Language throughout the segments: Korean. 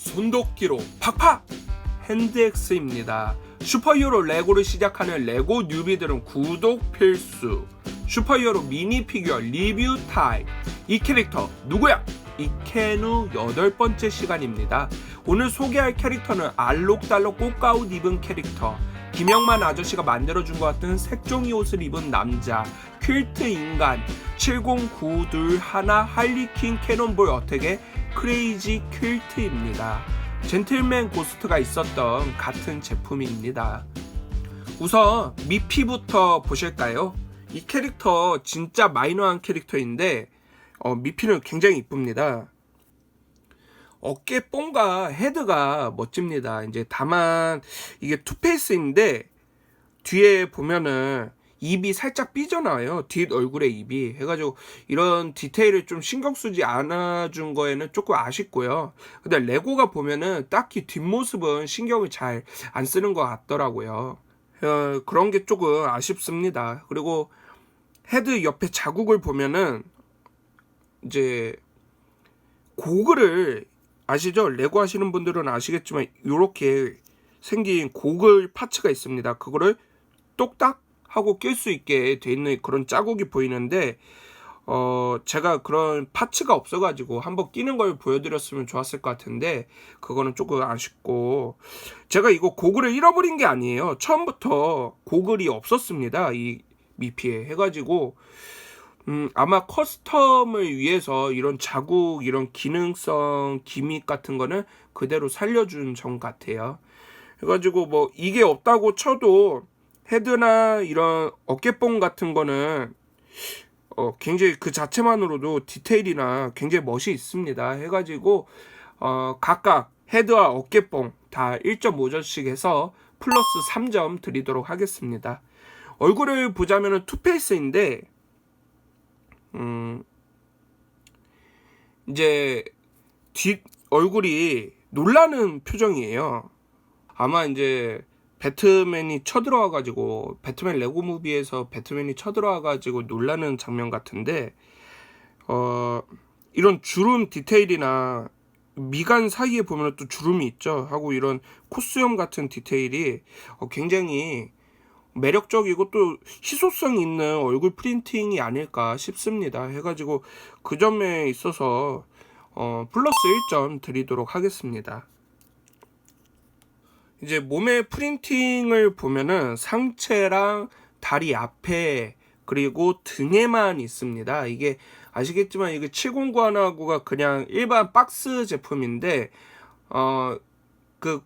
손도끼로 팍팍! 핸드엑스입니다. 슈퍼히어로 레고를 시작하는 레고 뉴비들은 구독 필수. 슈퍼히어로 미니 피규어 리뷰 타임. 이 캐릭터 누구야? 이케누 여덟 번째 시간입니다. 오늘 소개할 캐릭터는 알록달록 꽃가옷 입은 캐릭터. 김영만 아저씨가 만들어준 것 같은 색종이 옷을 입은 남자, 퀼트 인간, 7092 하나 할리퀸 캐논볼 어택의 크레이지 퀼트입니다. 젠틀맨 고스트가 있었던 같은 제품입니다. 우선 미피부터 보실까요? 이 캐릭터 진짜 마이너한 캐릭터인데 어, 미피는 굉장히 이쁩니다. 어깨 뽕과 헤드가 멋집니다. 이제 다만 이게 투페이스인데 뒤에 보면은 입이 살짝 삐져나와요. 뒷 얼굴의 입이 해가지고 이런 디테일을 좀 신경 쓰지 않아준 거에는 조금 아쉽고요. 근데 레고가 보면은 딱히 뒷모습은 신경을 잘 안 쓰는 것 같더라고요. 어, 그런 게 조금 아쉽습니다. 그리고 헤드 옆에 자국을 보면은 이제 고글을 아시죠? 레고 하시는 분들은 아시겠지만 이렇게 생긴 고글 파츠가 있습니다. 그거를 똑딱 하고 낄 수 있게 돼 있는 그런 자국이 보이는데 어 제가 그런 파츠가 없어가지고 한번 끼는 걸 보여드렸으면 좋았을 것 같은데 그거는 조금 아쉽고 제가 이거 고글을 잃어버린 게 아니에요. 처음부터 고글이 없었습니다. 이 미피에 해가지고 음, 아마 커스텀을 위해서 이런 자국, 이런 기능성 기믹 같은 거는 그대로 살려준 점 같아요. 그래가지고 뭐 이게 없다고 쳐도 헤드나 이런 어깨뽕 같은 거는 어, 굉장히 그 자체만으로도 디테일이나 굉장히 멋이 있습니다. 해가지고 어, 각각 헤드와 어깨뽕 다 1.5점씩 해서 플러스 3점 드리도록 하겠습니다. 얼굴을 보자면은 투페이스인데 음, 이제 뒷 얼굴이 놀라는 표정이에요. 아마 이제 배트맨이 쳐들어와가지고 배트맨 레고 무비에서 배트맨이 쳐들어와가지고 놀라는 장면 같은데 어 이런 주름 디테일이나 미간 사이에 보면 또 주름이 있죠 하고 이런 코스염 같은 디테일이 어, 굉장히 매력적이고 또 희소성 있는 얼굴 프린팅이 아닐까 싶습니다. 해가지고 그 점에 있어서 어, 플러스 1점 드리도록 하겠습니다. 이제 몸의 프린팅을 보면은 상체랑 다리 앞에 그리고 등에만 있습니다. 이게 아시겠지만 이게 70919가 그냥 일반 박스 제품인데 어 그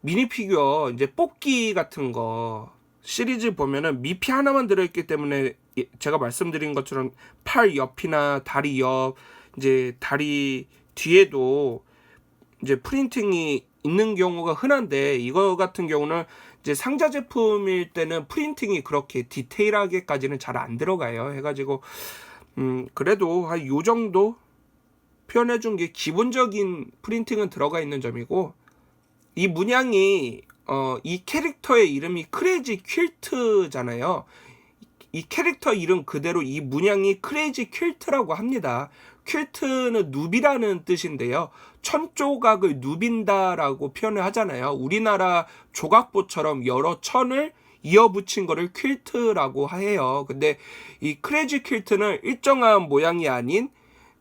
미니 피규어 이제 뽑기 같은 거 시리즈 보면은 미피 하나만 들어있기 때문에 제가 말씀드린 것처럼 팔 옆이나 다리 옆 이제 다리 뒤에도 이제 프린팅이 있는 경우가 흔한데 이거 같은 경우는 이제 상자 제품일 때는 프린팅이 그렇게 디테일하게까지는 잘 안 들어가요. 해가지고 음 그래도 한 요 정도 표현해 준 게 기본적인 프린팅은 들어가 있는 점이고 이 문양이 어, 이 캐릭터의 이름이 크레이지 퀼트잖아요. 이 캐릭터 이름 그대로 이 문양이 크레이지 퀼트라고 합니다. 퀼트는 누비라는 뜻인데요. 천 조각을 누빈다라고 표현을 하잖아요. 우리나라 조각보처럼 여러 천을 이어붙인 거를 퀼트라고 해요. 근데 이 크레이지 퀼트는 일정한 모양이 아닌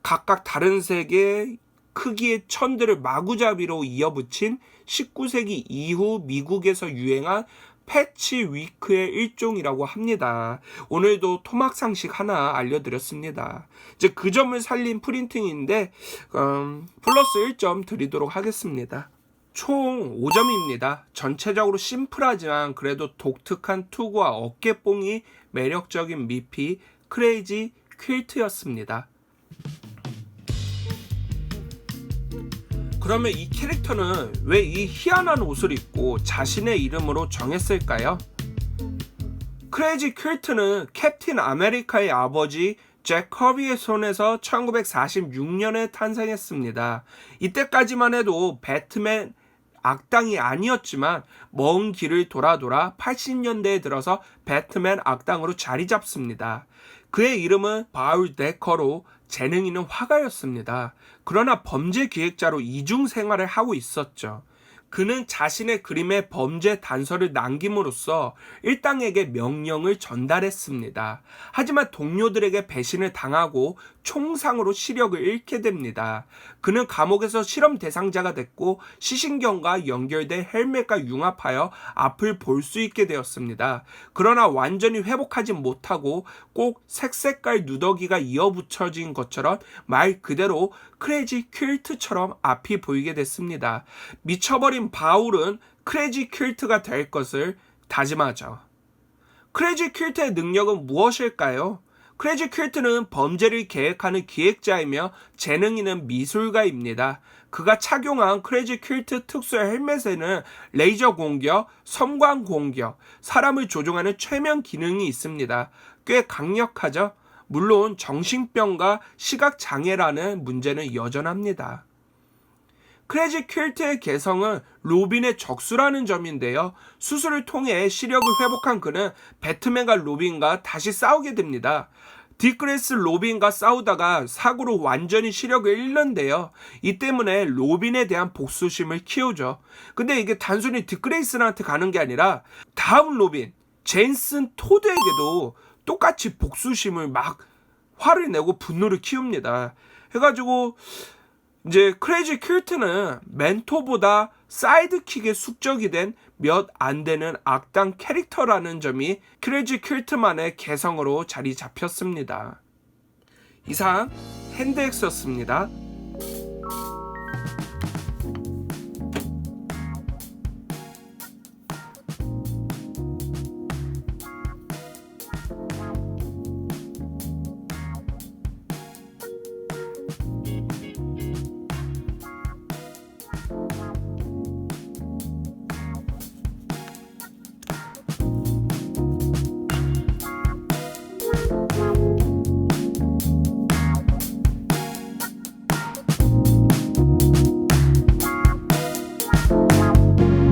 각각 다른 색의 크기의 천들을 마구잡이로 이어붙인 19세기 이후 미국에서 유행한 패치 위크의 일종이라고 합니다. 오늘도 토막 상식 하나 알려드렸습니다. 이제 그 점을 살린 프린팅인데 음, 플러스 1점 드리도록 하겠습니다. 총 5점입니다. 전체적으로 심플하지만 그래도 독특한 투구와 어깨뽕이 매력적인 미피 크레이지 퀼트였습니다. 그러면 이 캐릭터는 왜 이 희한한 옷을 입고 자신의 이름으로 정했을까요? 크레이지 퀼트는 캡틴 아메리카의 아버지 잭 커비의 손에서 1946년에 탄생했습니다. 이때까지만 해도 배트맨 악당이 아니었지만 먼 길을 돌아 돌아 80년대에 들어서 배트맨 악당으로 자리 잡습니다. 그의 이름은 바울 데커로 재능이는 화가였습니다. 그러나 범죄 기획자로 이중 생활을 하고 있었죠. 그는 자신의 그림에 범죄 단서를 남김으로써 일당에게 명령을 전달했습니다. 하지만 동료들에게 배신을 당하고 총상으로 시력을 잃게 됩니다. 그는 감옥에서 실험 대상자가 됐고 시신경과 연결된 헬멧과 융합하여 앞을 볼 수 있게 되었습니다. 그러나 완전히 회복하지 못하고 꼭 색색깔 누더기가 이어붙여진 것처럼 말 그대로 크레이지 퀼트처럼 앞이 보이게 됐습니다. 미쳐버린 바울은 크레이지 퀼트가 될 것을 다짐하죠. 크레이지 퀼트의 능력은 무엇일까요? 크레이지 퀼트는 범죄를 계획하는 기획자이며 재능 있는 미술가입니다. 그가 착용한 크레이지 퀼트 특수 헬멧에는 레이저 공격, 섬광 공격, 사람을 조종하는 최면 기능이 있습니다. 꽤 강력하죠? 물론 정신병과 시각장애라는 문제는 여전합니다. 크레이지 퀼트의 개성은 로빈의 적수라는 점인데요. 수술을 통해 시력을 회복한 그는 배트맨과 로빈과 다시 싸우게 됩니다. 디크레스 로빈과 싸우다가 사고로 완전히 시력을 잃는데요. 이 때문에 로빈에 대한 복수심을 키우죠. 근데 이게 단순히 디크레이스한테 가는 게 아니라 다음 로빈, 제인슨 토드에게도 똑같이 복수심을 막 화를 내고 분노를 키웁니다. 해가지고 이제 크레이지 퀼트는 멘토보다 사이드킥에 숙적이 된 몇 안 되는 악당 캐릭터라는 점이 크레이지 퀼트만의 개성으로 자리 잡혔습니다. 이상 핸드엑스였습니다.